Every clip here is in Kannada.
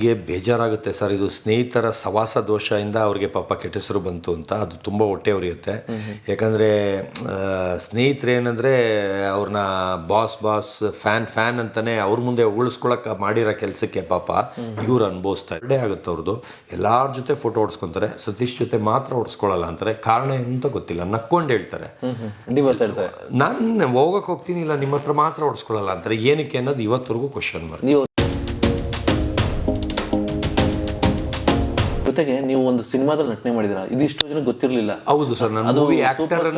ನನಗೆ ಬೇಜಾರಾಗುತ್ತೆ ಸರ್. ಇದು ಸ್ನೇಹಿತರ ಸವಾಸ ದೋಷದಿಂದ ಅವ್ರಿಗೆ ಪಾಪ ಕೆಟ್ಟ ಹೆಸರು ಬಂತು ಅಂತ. ಅದು ತುಂಬ ಹೊಟ್ಟೆ ಉರಿಯುತ್ತೆ. ಯಾಕಂದರೆ ಸ್ನೇಹಿತರು ಏನಂದರೆ ಅವ್ರನ್ನ ಬಾಸ್ ಬಾಸ್ ಫ್ಯಾನ್ ಫ್ಯಾನ್ ಅಂತಾನೆ ಅವ್ರ ಮುಂದೆ ಉಳಿಸ್ಕೊಳಕ್ಕೆ ಮಾಡಿರೋ ಕೆಲಸಕ್ಕೆ ಪಾಪ ಇವ್ರು ಅನುಭವಿಸ್ತಾ ಒಳ್ಳೆ ಆಗುತ್ತೆ ಅವ್ರದ್ದು ಎಲ್ಲಾರ್ ಜೊತೆ ಫೋಟೋ ಹೊಡ್ಸ್ಕೊತಾರೆ ಸತೀಶ್ ಜೊತೆ ಮಾತ್ರ ಹೊಡ್ಸ್ಕೊಳ್ಳಲ್ಲ ಅಂತಾರೆ. ಕಾರಣ ಎಂತ ಗೊತ್ತಿಲ್ಲ. ನಕ್ಕೊಂಡು ಹೇಳ್ತಾರೆ. ನಾನು ಹೋಗಕ್ಕೆ ಹೋಗ್ತೀನಿ ಇಲ್ಲ ನಿಮ್ಮ ಹತ್ರ ಮಾತ್ರ ಹೊಡ್ಸ್ಕೊಳ್ಳಲ್ಲ ಅಂತಾರೆ. ಏನಕ್ಕೆ ಅನ್ನೋದು ಇವತ್ತರೆಗೂ ಕ್ವಶನ್ ಮಾರ್ಕ್ ಜೊತೆಗೆ ನೀವು ಒಂದು ಸಿನಿಮಾದಲ್ಲಿ ನಟನೆ ಮಾಡಿದಿರ ಇದು ಇಷ್ಟು ಜನ ಗೊತ್ತಿರಲಿಲ್ಲ ಹೌದು ಸರ್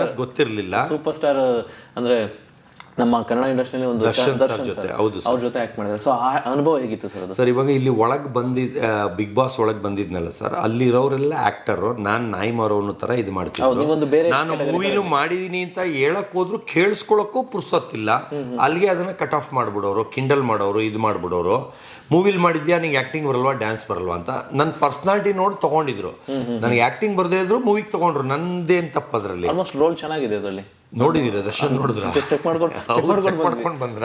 ಅದು. ಗೊತ್ತಿರಲಿಲ್ಲ ಸೂಪರ್ ಸ್ಟಾರ್ ಅಂದ್ರೆ ನಮ್ಮ ಕನ್ನಡ ಇಂಡಸ್ಟ್ರಿಯಲ್ಲಿ ಒಂದು ದರ್ಶನ್ ಸರ್ ಜೊತೆ, ಹೌದು ಅವ್ರ ಜೊತೆ ಆಕ್ಟ್ ಮಾಡಿದ್ರೆ ಸೊ ಆ ಅನುಭವ ಹೇಗಿತ್ತು ಸರ್ ಅದು? ಸರ್ ಇವಾಗ ಇಲ್ಲಿ ಒಳಗೆ ಬಂದಿದ್ ಬಿಗ್ ಬಾಸ್ ಒಳಗೆ ಬಂದಿದ್ನಲ್ಲ ಸರ್ ಅಲ್ಲಿರೋರೆಲ್ಲ ಆಕ್ಟರು ನಾನು ನಾಯಿ ಮಾರೋ ಅನ್ನೋ ಥರ ಇದು ಮಾಡ್ತೀನಿ ನಾನು ಮೂವಿಲು ಮಾಡಿದೀನಿ ಅಂತ ಹೇಳಕ್ ಹೋದ್ರು ಕೇಳಿಸ್ಕೊಳಕ್ಕೂ ಪುರ್ಸೊತ್ತಿಲ್ಲ. ಅಲ್ಲಿಗೆ ಅದನ್ನ ಕಟ್ ಆಫ್ ಮಾಡ್ಬಿಡೋರು ಕಿಂಡಲ್ ಮಾಡೋರು ಇದು ಮಾಡ್ಬಿಡೋರು. ಮೂವಿಲ್ ಮಾಡಿದ್ಯಾ ನಿಂಗೆ ಆಕ್ಟಿಂಗ್ ಬರಲ್ವಾ ಡ್ಯಾನ್ಸ್ ಬರಲ್ವಾ ಅಂತ ನನ್ನ ಪರ್ಸನಾಲಿಟಿ ನೋಡಿ ತಗೊಂಡಿದ್ರು. ನನಗೆ ಆಕ್ಟಿಂಗ್ ಬರದೇ ಇದ್ರು ಮೂವಿಗೆ ತಗೊಂಡ್ರು. ನಂದೇನ್ ತಪ್ಪದ್ರಲ್ಲಿ ಆಲ್ಮೋಸ್ಟ್ ರೋಲ್ ಚೆನ್ನಾಗಿದೆ ಅದರಲ್ಲಿ. ನೋಡಿದೀರ ದರ್ಶನ್ ನೋಡಿದ್ರ? ಚೆಕ್ ಮಾಡ್ಕೊಂಡು ಬಂದ್ರ?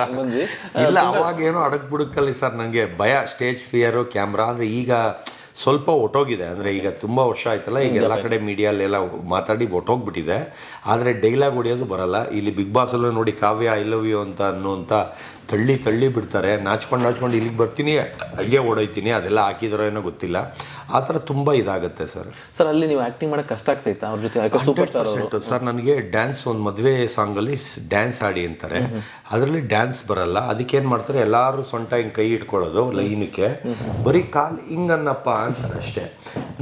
ಇಲ್ಲ ಅವಾಗ ಏನೋ ಅಡಗ್ ಬುಡಕಲ್ಲಿ ಸರ್ ನನಗೆ ಭಯ ಸ್ಟೇಜ್ ಫಿಯರು ಕ್ಯಾಮ್ರಾ ಅಂದ್ರೆ ಈಗ ಸ್ವಲ್ಪ ಒಟ್ಟೋಗಿದೆ. ಅಂದರೆ ಈಗ ತುಂಬ ವರ್ಷ ಆಯ್ತಲ್ಲ ಈಗ ಎಲ್ಲ ಕಡೆ ಮೀಡಿಯಲ್ಲೆಲ್ಲ ಮಾತಾಡಿ ಒಟ್ಟೋಗ್ಬಿಟ್ಟಿದೆ. ಆದರೆ ಡೈಲಾಗ್ ಹೊಡಿಯೋದು ಬರಲ್ಲ. ಇಲ್ಲಿ ಬಿಗ್ ಬಾಸಲ್ಲೂ ನೋಡಿ ಕಾವ್ಯ ಐ ಲವ್ ಯು ಅಂತ ಅನ್ನುವಂಥ ತಳ್ಳಿ ತಳ್ಳಿ ಬಿಡ್ತಾರೆ. ನಾಚ್ಕೊಂಡು ನಾಚ್ಕೊಂಡು ಇಲ್ಲಿಗೆ ಬರ್ತೀನಿ ಅಲ್ಲಿಗೆ ಓಡೋಯ್ತೀನಿ ಅದೆಲ್ಲ ಹಾಕಿದಾರೋ ಏನೋ ಗೊತ್ತಿಲ್ಲ. ಆ ಥರ ತುಂಬ ಇದಾಗುತ್ತೆ ಸರ್. ಸರ್ ಅಲ್ಲಿ ನೀವು ಆ್ಯಕ್ಟಿಂಗ್ ಮಾಡೋಕೆ ಕಷ್ಟ ಆಗ್ತೈತಾ? ಅವ್ರ ಜೊತೆ ಸೂಪರ್ ಸ್ಟಾರ್ ಸರ್ ನನಗೆ ಡ್ಯಾನ್ಸ್ ಒಂದು ಮದುವೆ ಸಾಂಗಲ್ಲಿ ಡ್ಯಾನ್ಸ್ ಆಡಿ ಅಂತಾರೆ. ಅದರಲ್ಲಿ ಡ್ಯಾನ್ಸ್ ಬರಲ್ಲ. ಅದಕ್ಕೆ ಏನು ಮಾಡ್ತಾರೆ? ಎಲ್ಲರೂ ಸೊಂಟ ಹಿಂಗೆ ಕೈ ಇಟ್ಕೊಳ್ಳೋದು ಲೈನಕ್ಕೆ ಬರೀ ಕಾಲು ಹಿಂಗನ್ನಪ್ಪ ಅಂತಾರೆ ಅಷ್ಟೇ.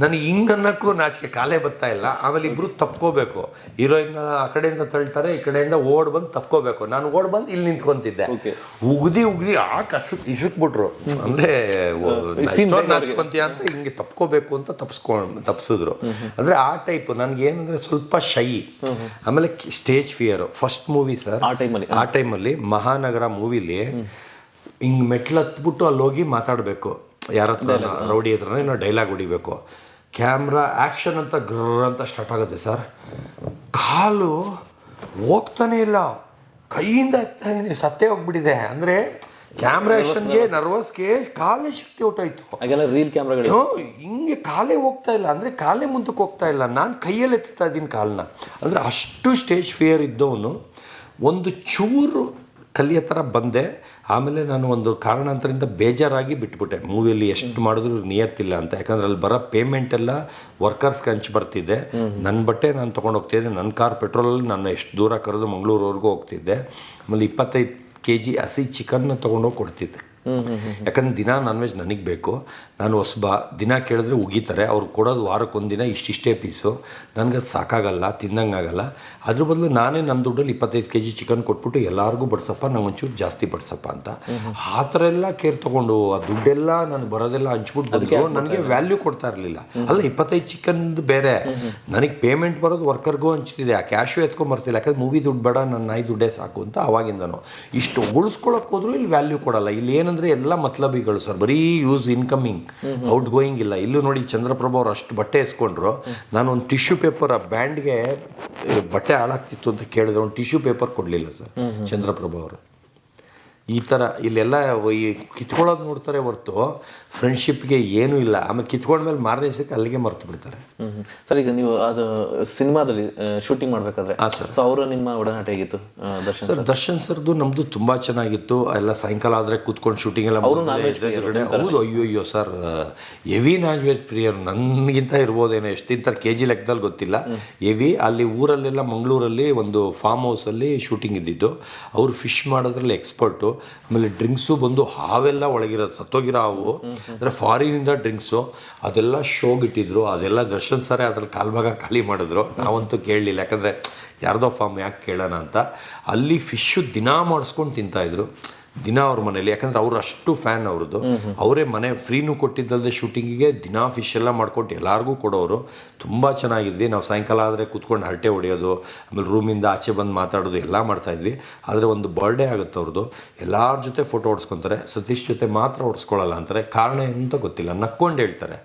ನನಗೆ ಅನ್ನೋಕ್ಕೂ ನಾಚಿಕೆ ಕಾಲೇ ಬರ್ತಾ ಇಲ್ಲ. ಆಮೇಲೆ ಇಬ್ರು ತಪ್ಕೋಬೇಕು. ಹೀರೋಯಿನ್ ಆ ಕಡೆಯಿಂದ ತಳ್ತಾರೆ ಈ ಕಡೆಯಿಂದ ಓಡ್ ಬಂದು ತಪ್ಕೋಬೇಕು. ನಾನು ಓಡ್ ಬಂದು ಇಲ್ಲಿ ನಿಂತ್ಕೊಂತಿದ್ದೆ. ಉಗ್ದಿ ಉಗ್ದಿ ಆ ಕಸ ಇಸುಕ್ಬಿಟ್ರು. ಅಂದ್ರೆ ನಾಚ್ಕೊಂತೀಯ ಅಂತ ಹಿಂಗೆ ತಪ್ಕೋಬೇಕು ಅಂತ ತಪ್ಸ್ಕೊಂಡು ತಪ್ಸಿದ್ರು. ಅಂದ್ರೆ ಆ ಟೈಪ್ ನನಗೆ ಏನಂದ್ರೆ ಸ್ವಲ್ಪ ಶೈ. ಆಮೇಲೆ stage fear first movie sir. ಆ ಟೈಮಲ್ಲಿ. ಆ ಟೈಮಲ್ಲಿ ಮಹಾನಗರ ಮೂವಿಲಿ ಹಿಂಗ್ ಮೆಟ್ಲು ಹತ್ಬಿಟ್ಟು ಅಲ್ಲಿ ಹೋಗಿ ಮಾತಾಡಬೇಕು. ಯಾರ ಹತ್ರ ರೌಡಿ ಹತ್ರನೇ ಏನೋ ಡೈಲಾಗ್ ಹೊಡಿಬೇಕು. ಕ್ಯಾಮ್ರಾ ಆ್ಯಕ್ಷನ್ ಅಂತ ಗ್ರರ್ ಅಂತ ಸ್ಟಾರ್ಟ್ ಆಗುತ್ತೆ ಸರ್. ಕಾಲು ಹೋಗ್ತಾನೆ ಇಲ್ಲ. ಕೈಯಿಂದ ಇದೀನಿ, ಸತ್ತೇ ಹೋಗ್ಬಿಟ್ಟಿದೆ. ಅಂದರೆ ಕ್ಯಾಮ್ರಾ ಆ್ಯಕ್ಷನ್ಗೆ ನರ್ವಸ್ಗೆ ಕಾಲೇ ಶಕ್ತಿ ಹೊಟ್ಟೋಯ್ತು ಹಾಗೆಲ್ಲ ರೀಲ್ ಕ್ಯಾಮ್ರಾಗಳು. ಹಿಂಗೆ ಕಾಲೇ ಹೋಗ್ತಾ ಇಲ್ಲ. ಅಂದರೆ ಕಾಲೇ ಮುಂದಕ್ಕೆ ಹೋಗ್ತಾ ಇಲ್ಲ. ನಾನು ಕೈಯಲ್ಲಿ ಎತ್ತಾ ಇದ್ದೀನಿ ಕಾಲನ್ನ ಅಂದರೆ ಅಷ್ಟು ಸ್ಟೇಜ್ ಫಿಯರ್ ಇದ್ದವನು. ಒಂದು ಚೂರು ಕಲಿಯೋ ಥರ ಬಂದೆ. ಆಮೇಲೆ ನಾನು ಒಂದು ಕಾರಣಾಂತರದಿಂದ ಬೇಜಾರಾಗಿ ಬಿಟ್ಬಿಟ್ಟೆ. ಮೂವಿಯಲ್ಲಿ ಎಷ್ಟು ಮಾಡಿದ್ರು ನಿಯತ್ತಿಲ್ಲ ಅಂತ. ಯಾಕಂದ್ರೆ ಅಲ್ಲಿ ಬರೋ ಪೇಮೆಂಟ್ ಎಲ್ಲ ವರ್ಕರ್ಸ್ಗೆ ಹಂಚಿ ಬರ್ತಿದ್ದೆ. ನನ್ನ ಬಟ್ಟೆ ನಾನು ತೊಗೊಂಡು ಹೋಗ್ತಿದ್ದೆ ನನ್ನ ಕಾರ್ ಪೆಟ್ರೋಲಲ್ಲಿ ನಾನು ಎಷ್ಟು ದೂರ ಕರೆದು ಮಂಗಳೂರವರೆಗೂ ಹೋಗ್ತಿದ್ದೆ. ಆಮೇಲೆ ಇಪ್ಪತ್ತೈದು ಕೆ ಜಿ ಹಸಿ ಚಿಕನ್ನ ತೊಗೊಂಡೋಗಿ ಕೊಡ್ತಿದ್ದೆ. ಯಾಕಂದ್ರೆ ದಿನ ನಾನ್ ವೆಜ್ ನನಗೆ ಬೇಕು. ನಾನು ಹೊಸಬ ದಿನ ಕೇಳಿದ್ರೆ ಉಗಿತಾರೆ. ಅವ್ರು ಕೊಡೋದು ದಿನ ಇಷ್ಟಿಷ್ಟೇ ಪೀಸು ನನಗೆ ಅದು ಸಾಕಾಗಲ್ಲ ತಿನ್ನಂಗಾಗಲ್ಲ ಅದ್ರ ಬದಲು ನಾನೇ ನನ್ನ ದುಡ್ಡಲ್ಲಿ ಇಪ್ಪತ್ತೈದು ಕೆ ಜಿ ಚಿಕನ್ ಕೊಟ್ಬಿಟ್ಟು ಎಲ್ಲರಿಗೂ ಬಡ್ಸಪ್ಪ ನಂಗೆ ಒಂಚೂರು ಜಾಸ್ತಿ ಬಡ್ಸಪ್ಪ ಅಂತ. ಆ ಥರ ಎಲ್ಲ ಕೇರ್ ತೊಗೊಂಡು ಆ ದುಡ್ಡೆಲ್ಲ ನನಗೆ ಬರೋದೆಲ್ಲ ಹಂಚ್ಬಿಟ್ಟು ಬಂದು ನನಗೆ ವ್ಯಾಲ್ಯೂ ಕೊಡ್ತಾ ಇರಲಿಲ್ಲ. ಅಲ್ಲ ಇಪ್ಪತ್ತೈದು ಚಿಕನ್ದು ಬೇರೆ. ನನಗೆ ಪೇಮೆಂಟ್ ಬರೋದು ವರ್ಕರ್ಗೂ ಹಂಚ್ತಿದೆ. ಆ ಕ್ಯಾಶು ಎತ್ಕೊಂಬರ್ತಿಲ್ಲ ಯಾಕಂದ್ರೆ ಮೂವಿ ದುಡ್ಡು ಬೇಡ ನನ್ನ ನಾಯಿ ದುಡ್ಡೇ ಸಾಕು ಅಂತ ಅವಾಗಿಂದನು ಇಷ್ಟು ಉಳಿಸ್ಕೊಳಕ್ಕೆ ಹೋದ್ರು ಇಲ್ಲಿ ವ್ಯಾಲ್ಯೂ ಕೊಡಲ್ಲ. ಇಲ್ಲಿ ಏನಂದ್ರೆ ಎಲ್ಲ ಮತ್ಲಬಿಗಳು ಸರ್ ಬರೀ ಯೂಸ್ ಇನ್ಕಮಿಂಗ್ ಔಟ್ ಗೋಯಿಂಗ್ ಇಲ್ಲ. ಇಲ್ಲೂ ನೋಡಿ ಚಂದ್ರಪ್ರಭಾ ಅವ್ರು ಅಷ್ಟು ಬಟ್ಟೆ ಎಸ್ಕೊಂಡ್ರು. ನಾನು ಒಂದು ಟಿಶ್ಯೂ ಪೇಪರ್ ಆ ಬ್ಯಾಂಡ್ಗೆ ಬಟ್ಟೆ ಹಾಳಾಗ್ತಿತ್ತು ಅಂತ ಕೇಳಿದ್ರೆ ಒಂದು ಟಿಶ್ಯೂ ಪೇಪರ್ ಕೊಡಲಿಲ್ಲ ಸರ್ ಚಂದ್ರಪ್ರಭಾ ಅವರು. ಈ ಥರ ಇಲ್ಲೆಲ್ಲ ಈ ಕಿತ್ಕೊಳ್ಳೋದು ನೋಡ್ತಾರೆ ಹೊರ್ತು ಫ್ರೆಂಡ್ಶಿಪ್ಗೆ ಏನೂ ಇಲ್ಲ. ಆಮೇಲೆ ಕಿತ್ಕೊಂಡ್ಮೇಲೆ ಮಾರನೇ ದಿವಸಕ್ಕೆ ಅಲ್ಲಿಗೆ ಮರ್ತು ಬಿಡ್ತಾರೆ. ಸರ್ ಈಗ ನೀವು ಅದು ಸಿನಿಮಾದಲ್ಲಿ ಶೂಟಿಂಗ್ ಮಾಡಬೇಕಾದ್ರೆ. ಹಾಂ ಸರ್. ಸೊ ಅವರು ನಿಮ್ಮ ಒಡನಾಟ ಹೇಗಿತ್ತು ದರ್ಶನ್ ಸರ್ ದರ್ಶನ್ ಸರ್ದು ನಮ್ಮದು ತುಂಬ ಚೆನ್ನಾಗಿತ್ತು. ಎಲ್ಲ ಸಾಯಂಕಾಲ ಆದರೆ ಕೂತ್ಕೊಂಡು ಶೂಟಿಂಗ್ ಎಲ್ಲ ಎದ್ರುಗಡೆ ಹೌದು ಅಯ್ಯೋ ಅಯ್ಯೋ ಸರ್. ಎವಿ ನಾನ್ ವೆಜ್ ಪ್ರಿಯರು. ನನಗಿಂತ ಇರ್ಬೋದೇನೋ ಎಷ್ಟು ತಿಂತಾರೆ ಕೆ ಜಿ ಲೆಕ್ಕದಲ್ಲಿ ಗೊತ್ತಿಲ್ಲ. ಎವಿ ಅಲ್ಲಿ ಊರಲ್ಲೆಲ್ಲ ಮಂಗಳೂರಲ್ಲಿ ಒಂದು ಫಾರ್ಮ್ ಹೌಸಲ್ಲಿ ಶೂಟಿಂಗ್ ಇದ್ದಿದ್ದು. ಅವರು ಫಿಶ್ ಮಾಡೋದ್ರಲ್ಲಿ ಎಕ್ಸ್ಪರ್ಟು ಆಮೇಲೆ ಡ್ರಿಂಕ್ಸು ಬಂದು ಹಾವೆಲ್ಲ ಒಳಗಿರೋದು ಸತ್ತೋಗಿರೋ ಹಾವು, ಅಂದರೆ ಫಾರಿನಿಂದ ಡ್ರಿಂಕ್ಸು, ಅದೆಲ್ಲ ಶೋಗಿಟ್ಟಿದ್ರು ಅದೆಲ್ಲ ದರ್ಶನ್ ಸರೇ ಅದ್ರಲ್ಲಿ ಕಾಲ್ಭಾಗ ಖಾಲಿ ಮಾಡಿದ್ರು. ನಾವಂತೂ ಕೇಳಲಿಲ್ಲ, ಯಾಕಂದರೆ ಯಾರ್ದೋ ಫಾರ್ಮ್ ಯಾಕೆ ಕೇಳೋಣ ಅಂತ. ಅಲ್ಲಿ ಫಿಶ್ಶು ದಿನಾ ಮಾಡಿಸ್ಕೊಂಡು ತಿಂತಾಯಿದ್ರು ದಿನ ಅವ್ರ ಮನೇಲಿ ಯಾಕಂದ್ರೆ ಅವ್ರು ಅಷ್ಟು ಫ್ಯಾನ್ ಅವ್ರದ್ದು. ಅವರೇ ಮನೆ ಫ್ರೀನೂ ಕೊಟ್ಟಿದ್ದಲ್ಲದೆ ಶೂಟಿಂಗಿಗೆ ದಿನ ಫಿಶ್ ಎಲ್ಲ ಮಾಡ್ಕೊಟ್ಟು ಎಲ್ಲರಿಗೂ ಕೊಡೋರು. ತುಂಬ ಚೆನ್ನಾಗಿದ್ವಿ. ನಾವು ಸಾಯಂಕಾಲ ಆದರೆ ಕೂತ್ಕೊಂಡು ಹರಟೆ ಹೊಡೆಯೋದು ಆಮೇಲೆ ರೂಮಿಂದ ಆಚೆ ಬಂದು ಮಾತಾಡೋದು ಎಲ್ಲ ಮಾಡ್ತಾಯಿದ್ವಿ ಆದರೆ ಒಂದು ಬರ್ಡೇ ಆಗುತ್ತೆ ಅವ್ರದ್ದು ಎಲ್ಲರ ಜೊತೆ ಫೋಟೋ ಹೊಡ್ಸ್ಕೊತಾರೆ ಸತೀಶ್ ಜೊತೆ ಮಾತ್ರ ಹೊಡ್ಸ್ಕೊಳ್ಳಲ್ಲ ಅಂತಾರೆ. ಕಾರಣ ಎಂತ ಗೊತ್ತಿಲ್ಲ. ನಕ್ಕೊಂಡು ಹೇಳ್ತಾರೆ.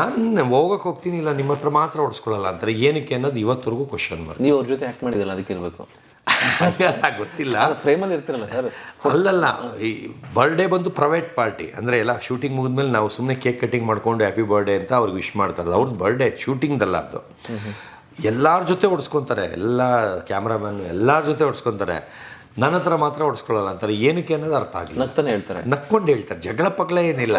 ನಾನು ಹೋಗಕ್ಕೆ ಹೋಗ್ತೀನಿ ಇಲ್ಲ ನಿಮ್ಮ ಹತ್ರ ಮಾತ್ರ ಹೊಡ್ಸ್ಕೊಳ್ಳಲ್ಲ ಅಂತಾರೆ. ಏನಕ್ಕೆ ಅನ್ನೋದು ಇವತ್ತರೆಗೂ ಕ್ವಶನ್ ಮಾಡಿ ನೀವು ಅವ್ರ ಜೊತೆ ಆಕ್ಟ್ ಮಾಡಿದಲ್ಲ ಅದಕ್ಕೆ ಇರಬೇಕು ಗೊತ್ತಿಲ್ಲ. ಫ್ರೇಮಲ್ಲಿ ಇರ್ತಿರಲ್ಲ ಸರ್? ಅಲ್ಲಲ್ಲ ಈ ಬರ್ಡೇ ಬಂದು ಪ್ರೈವೇಟ್ ಪಾರ್ಟಿ ಅಂದರೆ ಎಲ್ಲ ಶೂಟಿಂಗ್ ಮುಗಿದ್ಮೇಲೆ ನಾವು ಸುಮ್ಮನೆ ಕೇಕ್ ಕಟ್ಟಿಂಗ್ ಮಾಡ್ಕೊಂಡು ಹ್ಯಾಪಿ ಬರ್ಡೇ ಅಂತ ಅವ್ರಿಗೆ ವಿಶ್ ಮಾಡ್ತಾರೆ. ಅವ್ರದ್ದು ಬರ್ಡೇ ಶೂಟಿಂಗ್ದಲ್ಲ ಅದು. ಎಲ್ಲರ ಜೊತೆ ಹೊಡ್ಸ್ಕೊತಾರೆ ಎಲ್ಲ ಕ್ಯಾಮ್ರಾಮನ್ ಎಲ್ಲರ ಜೊತೆ ಹೊಡ್ಸ್ಕೊತಾರೆ ನನ್ನ ಹತ್ರ ಮಾತ್ರ ಹೊಡ್ಸ್ಕೊಳ್ಳಲ್ಲ ಅಂತಾರೆ. ಏನಕ್ಕೆ ಅನ್ನೋದು ಅರ್ಥ ಆಗಿಲ್ಲ. ನಗ್ತಾನೆ ಹೇಳ್ತಾರೆ. ನಕ್ಕೊಂಡು ಹೇಳ್ತಾರೆ. ಜಗಳ ಪಗ್ಲ ಏನಿಲ್ಲ.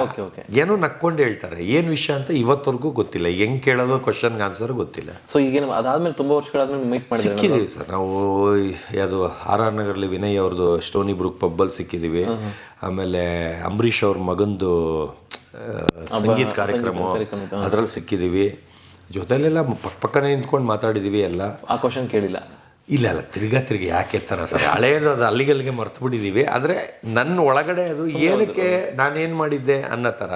ಏನೋ ನಕ್ಕೊಂಡು ಹೇಳ್ತಾರೆ. ಏನು ವಿಷಯ ಅಂತ ಇವತ್ತವರೆಗೂ ಗೊತ್ತಿಲ್ಲ. ಹೆಂಗೆ ಕೇಳೋದು ಕ್ವಶನ್ಗೆ ಆನ್ಸರ್ ಗೊತ್ತಿಲ್ಲ. ಸೊ ಈಗೇನು ಅದಾದ್ಮೇಲೆ ತುಂಬಾ ವರ್ಷಗಳಾದ್ಮೇಲೆ ಮೀಟ್ ಮಾಡಿ ಸಿಕ್ಕಿದ್ದೀವಿ ಸರ್. ನಾವು ಯಾವುದು ಆರ್ ಆರ್ ನಗರಲ್ಲಿ ವಿನಯ್ ಅವ್ರದ್ದು ಸ್ಟೋನಿ ಬ್ರೂಕ್ ಪಬ್ಬಲ್ ಸಿಕ್ಕಿದ್ದೀವಿ. ಆಮೇಲೆ ಅಂಬರೀಷ್ ಅವ್ರ ಮಗಂದು ಸಂಗೀತ ಕಾರ್ಯಕ್ರಮ ಅದರಲ್ಲಿ ಸಿಕ್ಕಿದ್ದೀವಿ. ಜೊತೆಲೆಲ್ಲ ಪಕ್ಕ ಪಕ್ಕನೇ ನಿಂತ್ಕೊಂಡು ಮಾತಾಡಿದ್ದೀವಿ ಎಲ್ಲ. ಆ ಕ್ವಶನ್ ಕೇಳಿಲ್ಲ. ಇಲ್ಲ ಅಲ್ಲ ತಿರ್ಗಾ ತಿರ್ಗಿ ಯಾಕೆ ತರ ಸರ್? ಹಳೇದು ಅದು ಅಲ್ಲಿಗಲ್ಲಿಗೆ ಮರ್ತು ಬಿಟ್ಟಿದ್ದೀವಿ ಆದರೆ ನನ್ನ ಒಳಗಡೆ ಅದು ಏನಕ್ಕೆ ನಾನೇನು ಮಾಡಿದ್ದೆ ಅನ್ನೋ ಥರ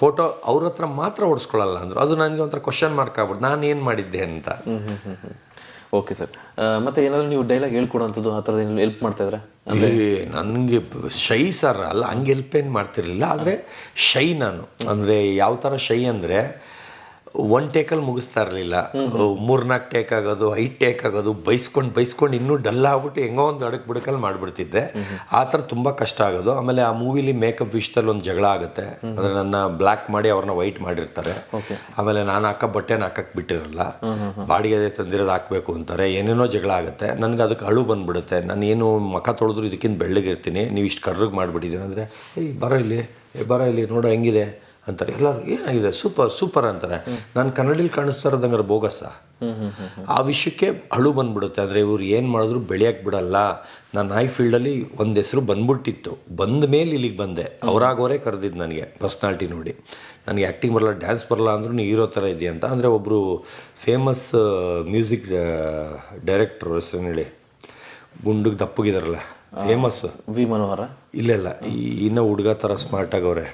ಫೋಟೋ ಅವ್ರ ಹತ್ರ ಮಾತ್ರ ಓಡಿಸ್ಕೊಳ್ಳಲ್ಲ ಅಂದರು. ಅದು ನನಗೆ ಒಂಥರ ಕ್ವಶನ್ ಮಾರ್ಕ್ ಆಗ್ಬಿಟ್ಟು ನಾನು ಏನು ಮಾಡಿದ್ದೆ ಅಂತ. ಓಕೆ ಸರ್ ಮತ್ತೆ ಏನಾದರೂ ನೀವು ಡೈಲಾಗ್ ಹೇಳ್ಕೊಡೋಂಥದ್ದು ಆ ಥರದ ಹೆಲ್ಪ್ ಮಾಡ್ತಾ ಇದ್ರೆ? ನನಗೆ ಶೈ ಸರ್ ಅಲ್ಲ ಹಂಗೆ ಹೆಲ್ಪ್ ಏನು ಮಾಡ್ತಿರಲಿಲ್ಲ. ಆದರೆ ಶೈ ನಾನು. ಅಂದರೆ ಯಾವ ಥರ ಶೈ ಅಂದರೆ ಒನ್ ಟೇಕಲ್ಲಿ ಮುಗಿಸ್ತಾ ಇರಲಿಲ್ಲ. ಮೂರ್ನಾಲ್ಕು ಟೇಕ್ ಆಗೋದು ಐದು ಟೇಕ್ ಆಗೋದು ಬೈಸ್ಕೊಂಡು ಬೈಸ್ಕೊಂಡು ಇನ್ನೂ ಡಲ್ ಆಗ್ಬಿಟ್ಟು ಹೆಂಗೋ ಒಂದು ಅಡಕ್ ಬುಡಕಲ್ಲಿ ಮಾಡಿಬಿಡ್ತಿದ್ದೆ. ಆ ಥರ ತುಂಬ ಕಷ್ಟ ಆಗೋದು. ಆಮೇಲೆ ಆ ಮೂವಿಲಿ ಮೇಕಪ್ ವಿಷಯದಲ್ಲಿ ಒಂದು ಜಗಳ ಆಗುತ್ತೆ. ಅಂದರೆ ನನ್ನ ಬ್ಲ್ಯಾಕ್ ಮಾಡಿ ಅವ್ರನ್ನ ವೈಟ್ ಮಾಡಿರ್ತಾರೆ. ಆಮೇಲೆ ನಾನು ಹಾಕೋ ಬಟ್ಟೆನ ಹಾಕಕ್ಕೆ ಬಿಟ್ಟಿರಲ್ಲ. ಬಾಡಿಗೆ ತಂದಿರೋದು ಹಾಕಬೇಕು ಅಂತಾರೆ. ಏನೇನೋ ಜಗಳ ಆಗುತ್ತೆ. ನನಗೆ ಅದಕ್ಕೆ ಅಳು ಬಂದ್ಬಿಡುತ್ತೆ. ನಾನು ಏನು ಮಖ ತೊಳೆದ್ರು ಇದಕ್ಕಿಂತ ಬೆಳ್ಳಗಿರ್ತೀನಿ. ನೀವು ಇಷ್ಟು ಕರ್ರಗೆ ಮಾಡಿಬಿಟ್ಟಿದ್ದೀನಿ ಅಂದರೆ ಏಯ್ ಬರೋ ಇಲ್ಲಿ. ಏ ಬರೋ ಇಲ್ಲಿ. ನೋಡೋ ಹೆಂಗಿದೆ? ಅಂತಾರೆ. ಎಲ್ಲರೂ ಏನಾಗಿದೆ? ಸೂಪರ್ ಸೂಪರ್ ಅಂತಾರೆ. ನಾನು ಕನ್ನಡಿಲಿ ಕಾಣಿಸ್ತಾ ಇರೋದಂಗಾರೆ ಬೋಗಸ ಆ ವಿಷಯಕ್ಕೆ ಅಳು ಬಂದ್ಬಿಡುತ್ತೆ. ಆದರೆ ಇವ್ರು ಏನು ಮಾಡಿದ್ರು ಬೆಳೆಯಕ್ಕೆ ಬಿಡಲ್ಲ. ನಾನು ಐ ಫೀಲ್ಡಲ್ಲಿ ಒಂದು ಹೆಸರು ಬಂದ್ಬಿಟ್ಟಿತ್ತು. ಬಂದ ಮೇಲೆ ಇಲ್ಲಿಗೆ ಬಂದೆ. ಅವರಾಗೋರೇ ಕರೆದಿದ್ದು ನನಗೆ ಪರ್ಸ್ನಾಲ್ಟಿ ನೋಡಿ. ನನಗೆ ಆ್ಯಕ್ಟಿಂಗ್ ಬರಲ್ಲ ಡ್ಯಾನ್ಸ್ ಬರಲ್ಲ ಅಂದ್ರೂ ಹೀರೋ ಥರ ಇದೆಯಾ ಅಂತ. ಅಂದರೆ ಒಬ್ಬರು ಫೇಮಸ್ ಮ್ಯೂಸಿಕ್ ಡೈರೆಕ್ಟ್ರು ಹೆಸರು ಹೇಳಿ. ಗುಂಡಿಗೆ ದಪ್ಪಗಿದಾರಲ್ಲ. ಫೇಮಸ್ ವಿ ಮನೋಹರ? ಇಲ್ಲ ಇಲ್ಲ. ಈ ಇನ್ನೂ ಹುಡುಗ ಥರ ಸ್ಮಾರ್ಟ್ ಆಗವ್ರೆ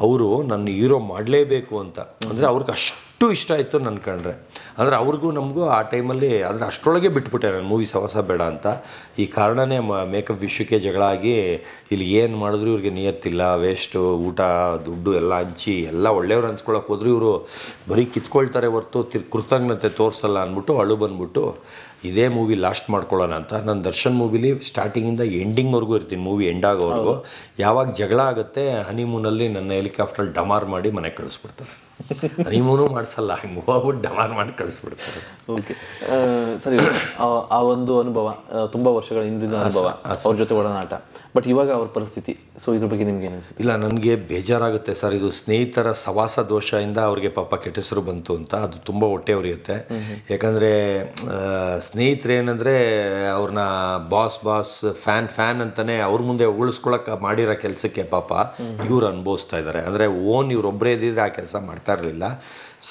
ಅವರು ನನ್ನ ಹೀರೋ ಮಾಡಲೇಬೇಕು ಅಂತ. ಅಂದರೆ ಅವ್ರಿಗೆ ಅಷ್ಟು ಇಷ್ಟ ಆಯಿತು ನನ್ನ ಕಂಡ್ರೆ ಅಂದರೆ ಅವ್ರಿಗೂ ನಮಗೂ ಆ ಟೈಮಲ್ಲಿ ಅಂದರೆ ಅಷ್ಟರೊಳಗೆ ಬಿಟ್ಬಿಟ್ಟೆ ನಾನು ಮೂವಿ ಸವಸ ಬೇಡ ಅಂತ. ಈ ಕಾರಣನೇ ಮೇಕಪ್ ವಿಷಯಕ್ಕೆ ಜಗಳ ಆಗಿ ಇಲ್ಲಿ ಏನು ಮಾಡಿದ್ರು ಇವ್ರಿಗೆ ನಿಯತ್ತಿಲ್ಲ ವೇಸ್ಟು ಊಟ ದುಡ್ಡು ಎಲ್ಲ ಹಂಚಿ ಎಲ್ಲ ಒಳ್ಳೆಯವ್ರು ಅನ್ಸ್ಕೊಳಕ್ಕೆ ಹೋದ್ರು ಇವರು ಬರೀ ಕಿತ್ಕೊಳ್ತಾರೆ ಹೊರ್ತು ತಿರ್ ಕೃತಜ್ಞತೆ ತೋರಿಸಲ್ಲ ಅಂದ್ಬಿಟ್ಟು ಅಳು ಬಂದ್ಬಿಟ್ಟು ಇದೇ ಮೂವಿ ಲಾಸ್ಟ್ ಮಾಡ್ಕೊಳ್ಳೋಣ ಅಂತ. ನಾನು ದರ್ಶನ್ ಮೂವಿಲಿ ಸ್ಟಾರ್ಟಿಂಗಿಂದ ಎಂಡಿಂಗ್ವರೆಗೂ ಇರ್ತೀನಿ ಮೂವಿ ಎಂಡ್ ಆಗೋವರೆಗೂ. ಯಾವಾಗ ಜಗಳ ಆಗುತ್ತೆ ಹನಿಮೂನಲ್ಲಿ ನನ್ನ ಹೆಲಿಕಾಪ್ಟರ್ ಡಮಾರ್ ಮಾಡಿ ಮನೆಗೆ ಕಳಿಸ್ಬಿಡ್ತಾರೆ. ಹನಿಮೂನು ಮಾಡಿಸಲ್ಲ ಹಂಗೆ ಹೋಗ್ಬಿಟ್ಟು ಡಮಾರ್ ಮಾಡಿ ಕಳಿಸ್ಬಿಡ್ತಾರೆ ಓಕೆ ಸರಿ ಆ- ಒಂದು ಅನುಭವ ತುಂಬ ವರ್ಷಗಳ ಹಿಂದಿನ ಅನುಭವ ಅವ್ರ ಜೊತೆ ಒಡನಾಟ. ಬಟ್ ಇವಾಗ ಅವ್ರ ಪರಿಸ್ಥಿತಿ ಸೊ ಇದ್ರ ಬಗ್ಗೆ ನಿಮ್ಗೆ ಏನು ಅನಿಸುತ್ತೆ? ಇಲ್ಲ ನನಗೆ ಬೇಜಾರಾಗುತ್ತೆ ಸರ್. ಇದು ಸ್ನೇಹಿತರ ಸವಾಸ ದೋಷದಿಂದ ಅವ್ರಿಗೆ ಪಾಪ ಕೆಟ್ಟ ಹೆಸರು ಬಂತು ಅಂತ ಅದು ತುಂಬ ಹೊಟ್ಟೆ ಉರಿಯುತ್ತೆ. ಯಾಕಂದರೆ ಸ್ನೇಹಿತರು ಏನಂದರೆ ಅವ್ರನ್ನ ಬಾಸ್ ಬಾಸ್ ಫ್ಯಾನ್ ಫ್ಯಾನ್ ಅಂತಾನೆ ಅವ್ರ ಮುಂದೆ ಉಳಿಸ್ಕೊಳಕ್ಕೆ ಮಾಡಿರೋ ಕೆಲಸಕ್ಕೆ ಪಾಪ ಇವ್ರು ಅನುಭವಿಸ್ತಾ ಇದ್ದಾರೆ ಅಂದರೆ ಓನ್ ಇವ್ರೊಬ್ಬರೇ ಇದ್ದಿದ್ರೆ ಆ ಕೆಲಸ ಮಾಡ್ತಾ ಇರಲಿಲ್ಲ.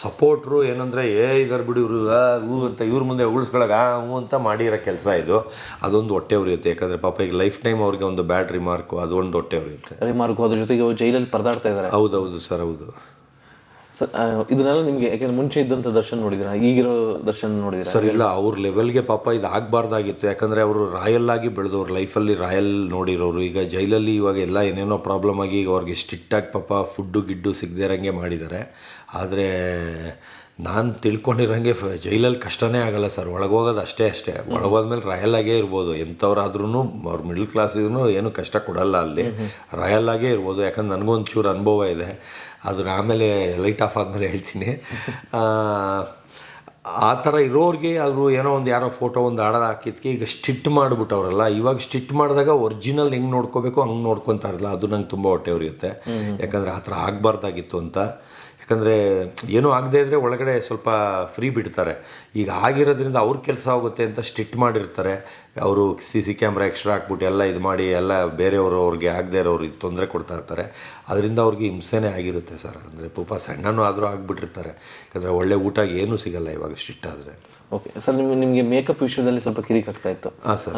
ಸಪೋರ್ಟ್ರು ಏನಂದರೆ ಏ ಇದಾರೆ ಬಿಡು ಇವರು ಹೂ ಅಂತ ಇವ್ರ ಮುಂದೆ ಉಳಿಸ್ಕೊಳಗ ಹೂ ಅಂತ ಮಾಡಿರೋ ಕೆಲಸ ಇದು. ಅದೊಂದು ಹೊಟ್ಟೆ ಉರಿಯುತ್ತೆ. ಯಾಕಂದರೆ ಪಾಪ ಈಗ ಲೈಫ್ ಟೈಮ್ ಅವ್ರಿಗೆ ಒಂದು ಬ್ಯಾಡ್ ರಿಮಾರ್ಕು ಅದೊಂದು ಹೊಟ್ಟೆ ಉರಿಯುತ್ತೆ. ರಿಮಾರ್ಕು ಅದ್ರ ಜೊತೆಗೆ ಜೈಲಲ್ಲಿ ಪರದಾಡ್ತಾ ಇದ್ದಾರೆ ಹೌದೌದು ಸರ್ ಹೌದು. ಸರ್ ಇದನ್ನೆಲ್ಲ ನಿಮಗೆ ಯಾಕೆಂದ್ರೆ ಮುಂಚೆ ಇದ್ದಂಥ ದರ್ಶನ್ ನೋಡಿದ್ರ? ಈಗಿರೋ ದರ್ಶನ್ ನೋಡಿದ್ರ? ಸರ್ ಇಲ್ಲ ಅವ್ರ ಲೆವೆಲ್ಗೆ ಪಾಪ ಇದು ಆಗಬಾರ್ದಾಗಿತ್ತು. ಯಾಕಂದರೆ ಅವರು ರಾಯಲ್ ಆಗಿ ಬೆಳೆದವ್ರು ಲೈಫಲ್ಲಿ ರಾಯಲ್ ನೋಡಿರೋರು. ಈಗ ಜೈಲಲ್ಲಿ ಇವಾಗ ಎಲ್ಲ ಏನೇನೋ ಪ್ರಾಬ್ಲಮ್ ಆಗಿ ಈಗ ಅವ್ರಿಗೆ ಸ್ಟ್ರಿಕ್ಟಾಗಿ ಪಾಪ ಫುಡ್ಡು ಗಿಡ್ಡು ಸಿಗದೇ ಇರೋಂಗೆ ಮಾಡಿದ್ದಾರೆ. ಆದರೆ ನಾನು ತಿಳ್ಕೊಂಡಿರೋಂಗೆ ಫ ಜೈಲಲ್ಲಿ ಕಷ್ಟನೇ ಆಗಲ್ಲ ಸರ್. ಒಳಗೋಗೋದು ಅಷ್ಟೇ ಅಷ್ಟೇ. ಒಳಗೋದ್ಮೇಲೆ ರಾಯಲ್ ಆಗೇ ಇರ್ಬೋದು. ಎಂಥವ್ರಾದ್ರೂ ಅವ್ರು ಮಿಡ್ಲ್ ಕ್ಲಾಸ್ ಇದ್ರೂ ಏನು ಕಷ್ಟ ಕೊಡಲ್ಲ ಅಲ್ಲಿ. ರಾಯಲ್ ಆಗೇ ಇರ್ಬೋದು. ಯಾಕಂದ್ರೆ ನನಗೂ ಒಂಚೂರು ಅನುಭವ ಇದೆ. ಅದನ್ನ ಆಮೇಲೆ ಲೈಟ್ ಆಫ್ ಆದಮೇಲೆ ಹೇಳ್ತೀನಿ. ಆ, ಥರ ಇರೋರಿಗೆ ಅವರು ಏನೋ ಒಂದು ಯಾರೋ ಫೋಟೋ ಒಂದು ಆಡೋದು ಹಾಕಿದ್ಕೆ ಈಗ ಸ್ಟಿಟ್ ಮಾಡಿಬಿಟ್ಟವ್ರಲ್ಲ ಇವಾಗ ಸ್ಟಿಟ್ ಮಾಡಿದಾಗ ಒರಿಜಿನಲ್ ಹೆಂಗೆ ನೋಡ್ಕೋಬೇಕು ಹಂಗೆ ನೋಡ್ಕೊತಾರಲ್ಲ ಅದು ನಂಗೆ ತುಂಬ ಹೊಟ್ಟೆ ಉರಿಯುತ್ತೆ. ಯಾಕಂದರೆ ಆ ಥರ ಆಗಬಾರ್ದಾಗಿತ್ತು ಅಂತ. ಯಾಕಂದರೆ ಏನೂ ಆಗದೇ ಇದ್ದರೆ ಒಳಗಡೆ ಸ್ವಲ್ಪ ಫ್ರೀ ಬಿಡ್ತಾರೆ. ಈಗ ಆಗಿರೋದ್ರಿಂದ ಅವ್ರ ಕೆಲಸ ಆಗುತ್ತೆ ಅಂತ ಸ್ಟಿಟ್ ಮಾಡಿರ್ತಾರೆ. ಅವರು ಸಿ ಸಿ ಕ್ಯಾಮ್ರಾ ಎಕ್ಸ್ಟ್ರಾ ಹಾಕ್ಬಿಟ್ಟು ಎಲ್ಲ ಇದು ಮಾಡಿ ಎಲ್ಲ ಬೇರೆಯವರು ಅವ್ರಿಗೆ ಆಗದೇ ಇರೋರಿಗೆ ತೊಂದರೆ ಕೊಡ್ತಾ ಇರ್ತಾರೆ. ಅದರಿಂದ ಅವ್ರಿಗೆ ಹಿಂಸೆನೇ ಆಗಿರುತ್ತೆ ಸರ್. ಅಂದರೆ ಪಾಪ ಸಣ್ಣನೂ ಆದರೂ ಆಗಿಬಿಟ್ಟಿರ್ತಾರೆ. ಯಾಕಂದರೆ ಒಳ್ಳೆ ಊಟ ಏನೂ ಸಿಗಲ್ಲ ಇವಾಗ ಸ್ಟಿಟ್ ಆದರೆ. ಓಕೆ ಸರ್ ನಿಮಗೆ ನಿಮಗೆ ಮೇಕಪ್ ವಿಷಯದಲ್ಲಿ ಸ್ವಲ್ಪ ಕಿರಿಕ್ ಆಗ್ತಾ ಇತ್ತು. ಹಾಂ ಸರ್.